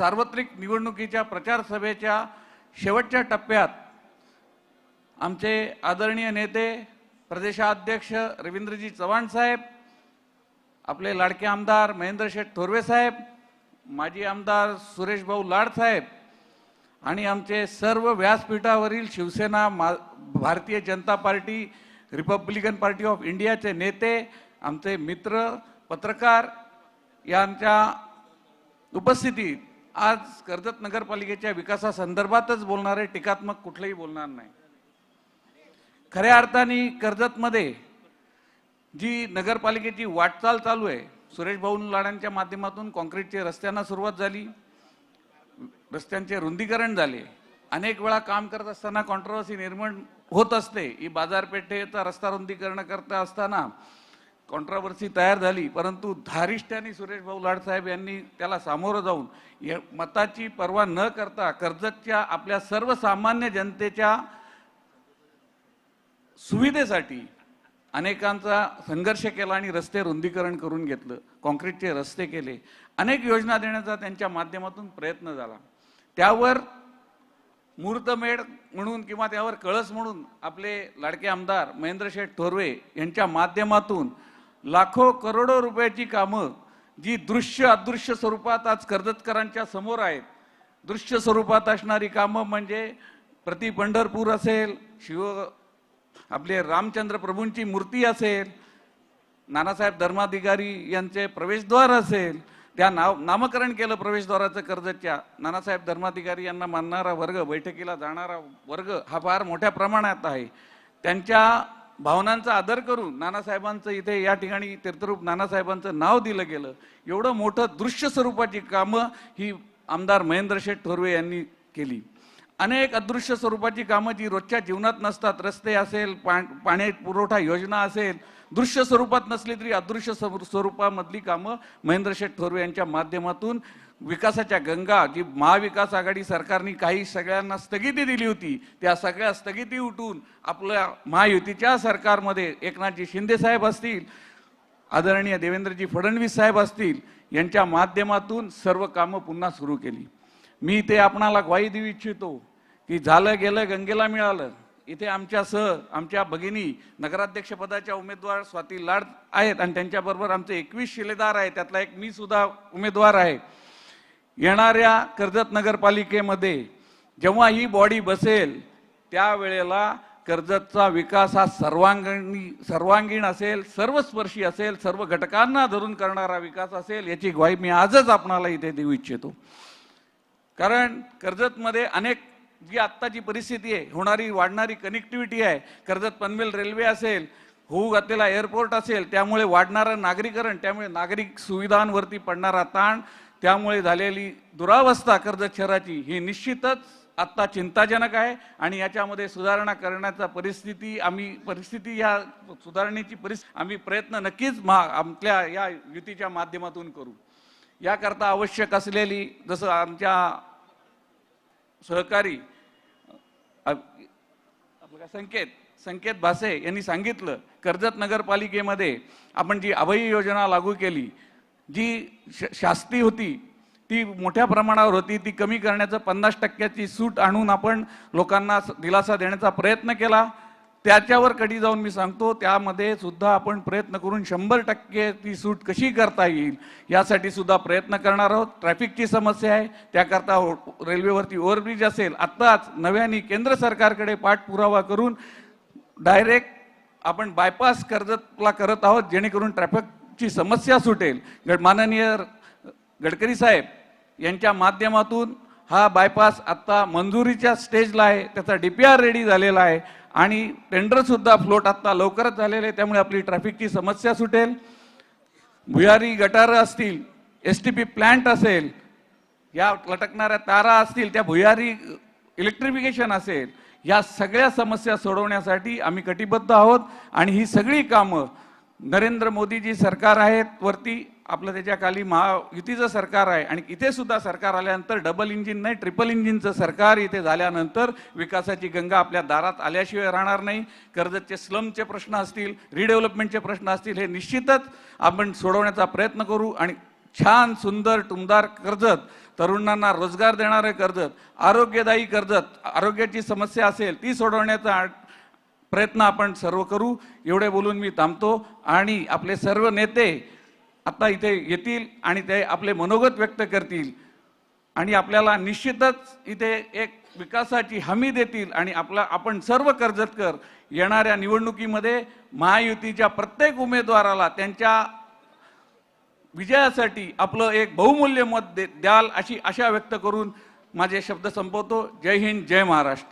सार्वत्रिक निवडणुकीच्या प्रचार सभेच्या शेवटच्या टप्प्यात आमचे आदरणीय नेते प्रदेशाध्यक्ष रवींद्रजी चव्हाण साहेब आपले लाडके आमदार महेंद्र शेठ थोरवे साहेब माजी आमदार सुरेश भाऊ लाड साहेब आणि आमचे सर्व व्यासपीठावरील शिवसेना मा Bharatiya Janata party Republican party of इंडियाचे नेते आमचे मित्र पत्रकार यांच्या उपस्थितीत आज कर्जत नगरपालिकेच्या विकासासंदर्भातच बोलणारे टीकात्मक कुठलंही बोलणार नाही. खऱ्या अर्थाने कर्जतमध्ये जी नगरपालिकेची वाटचाल चालू आहे सुरेश भाऊ लाडांच्या माध्यमातून काँक्रीटचे रस्त्यांना सुरुवात झाली रस्त्यांचे रुंदीकरण झाले अनेक वेळा काम करत असताना कॉन्ट्रोवर्सी निर्माण होत असते ही बाजारपेठेचा रस्ता रुंदीकरण करता असताना कॉन्ट्रावर्सी तयार झाली परंतु धारिष्ट्याने सुरेश भाऊ लाडसाहेब यांनी त्याला सामोरं जाऊन या मताची पर्वा न करता कर्जतच्या आपल्या सर्वसामान्य जनतेच्या सुविधेसाठी अनेकांचा संघर्ष केला आणि रस्ते रुंदीकरण करून घेतलं काँक्रीटचे रस्ते केले. अनेक योजना देण्याचा त्यांच्या माध्यमातून प्रयत्न झाला. त्यावर मूर्तमेढ म्हणून किंवा त्यावर कळस म्हणून आपले लाडके आमदार महेंद्र शेठ थोरवे यांच्या माध्यमातून लाखो करोडो रुपयाची कामं जी दृश्य अदृश्य स्वरूपात आज कर्जतकरांच्या समोर आहेत. दृश्य स्वरूपात असणारी कामं म्हणजे प्रति पंढरपूर असेल शिव आपले रामचंद्र प्रभूंची मूर्ती असेल नानासाहेब धर्माधिकारी यांचे प्रवेशद्वार असेल त्या नाव नामकरण केलं प्रवेशद्वाराचं कर्जतच्या नानासाहेब धर्माधिकारी यांना मानणारा वर्ग बैठकीला जाणारा वर्ग हा फार मोठ्या प्रमाणात आहे. त्यांच्या भावनांचा आदर करून नानासाहेबांचं इथे या ठिकाणी तीर्थरूप नानासाहेबांचं नाव दिलं गेलं. एवढं मोठं दृश्य स्वरूपाची कामं ही आमदार महेंद्र शेठ थोरवे यांनी केली. अनेक अदृश्य स्वरूपाची कामं जी रोजच्या जीवनात नसतात रस्ते असेल पा पाणी पुरवठा योजना असेल दृश्य स्वरूपात नसली तरी अदृश्य स्वरूपामधली कामं महेंद्र शेठ थोरवे यांच्या माध्यमातून विकासाच्या गंगा जी महाविकास आघाडी सरकारने काही सगळ्यांना स्थगिती दिली होती त्या सगळ्या स्थगिती उठून आपल्या महायुतीच्या सरकारमध्ये एकनाथजी शिंदे साहेब असतील आदरणीय देवेंद्रजी फडणवीस साहेब असतील यांच्या माध्यमातून सर्व कामं पुन्हा सुरू केली. मी ते आपणाला ग्वाही देऊ इच्छितो की झालं गेलं गंगेला मिळालं इथे आमच्यासह आमच्या भगिनी नगराध्यक्षपदाच्या उमेदवार स्वाती लाड आहेत आणि त्यांच्याबरोबर आमचे एकवीस शिलेदार आहेत त्यातला एक मी सुद्धा उमेदवार आहे. येणाऱ्या कर्जत नगरपालिकेमध्ये जेव्हा ही बॉडी बसेल त्यावेळेला कर्जतचा विकास हा सर्वांगणी सर्वांगीण असेल सर्वस्पर्शी असेल सर्व घटकांना धरून करणारा विकास असेल याची ग्वाही मी आजच आपणाला इथे देऊ इच्छितो. कारण कर्जतमध्ये अनेक जी आत्ताची परिस्थिती आहे होणारी वाढणारी कनेक्टिव्हिटी आहे कर्जत पनवेल रेल्वे असेल होऊ घातलेला एअरपोर्ट असेल त्यामुळे वाढणारं नागरीकरण त्यामुळे नागरिक सुविधांवरती पडणारा ताण त्यामुळे झालेली दुरावस्था कर्जत शहराची ही निश्चितच आत्ता चिंताजनक आहे आणि याच्यामध्ये सुधारणा करण्याचा परिस्थिती आम्ही परिस्थिती या सुधारणेची परिस्थिती आम्ही प्रयत्न नक्कीच महा आपल्या या युतीच्या माध्यमातून करू. याकरता आवश्यक असलेली जसं आमच्या सहकारी संकेत संकेत भासे यांनी सांगितलं कर्जत नगरपालिकेमध्ये आपण जी अभयी योजना लागू केली जी श- शास्ती होती ती मोठ्या प्रमाणावर होती ती कमी करण्याचं पन्नास टक्क्याची सूट आणून आपण लोकांना दिलासा देण्याचा प्रयत्न केला. त्याच्यावर कधी जाऊन मी सांगतो त्यामध्ये सुद्धा आपण प्रयत्न करून शंभर टक्के ती सूट कशी करता येईल यासाठी सुद्धा प्रयत्न करणार आहोत. ट्रॅफिकची समस्या आहे त्याकरता हो-, रेल्वेवरती ओव्हरब्रिज असेल आत्ताच नव्याने केंद्र सरकारकडे पाठपुरावा करून डायरेक्ट आपण बायपास कर्जतला करत आहोत जेणेकरून ट्रॅफिक ची समस्या सुटेल. गड- माननीय गडकरी साहेब यांच्या माध्यमातून हा बायपास आत्ता मंजुरीच्या स्टेजला आहे. त्याचा डी पी आर रेडी झालेला आहे. आणि टेंडरसुद्धा फ्लोट आत्ता लवकरच झालेले आहे त्यामुळे आपली ट्रॅफिकची समस्या सुटेल. भुयारी गटारं असतील एस टी पी प्लॅन्ट असेल या लटकणाऱ्या तारा असतील त्या भुयारी इलेक्ट्रिफिकेशन असेल या सगळ्या समस्या सोडवण्यासाठी आम्ही कटिबद्ध आहोत. आणि ही सगळी कामं नरेंद्र मोदीजी सरकार आहेत वरती आपलं त्याच्याखाली महायुतीचं सरकार आहे आणि इथे सुद्धा सरकार आल्यानंतर डबल इंजिन नाही ट्रिपल इंजिनचं सरकार इथे झाल्यानंतर विकासाची गंगा आपल्या दारात आल्याशिवाय राहणार नाही. कर्जतचे स्लमचे प्रश्न असतील रिडेव्हलपमेंटचे प्रश्न असतील हे निश्चितच आपण सोडवण्याचा प्रयत्न करू आणि छान सुंदर टुमदार कर्जत तरुणांना रोजगार देणारे कर्जत आरोग्यदायी कर्जत आरोग्याची समस्या असेल ती सोडवण्याचा प्रयत्न आपण सर्व करू. एवढे बोलून मी थांबतो आणि आपले सर्व नेते आता इथे येतील आणि ते आपले मनोगत व्यक्त करतील. आणि आपल्याला निश्चितच इथे एक विकासाची हमी देतील आणि आपला आपण सर्व कर्जतकर येणाऱ्या निवडणुकीमध्ये महायुतीच्या प्रत्येक उमेदवाराला त्यांच्या विजयासाठी आपलं एक बहुमूल्य मत दे द्याल अशी आशा व्यक्त करून माझे शब्द संपवतो. जय हिंद जय महाराष्ट्र.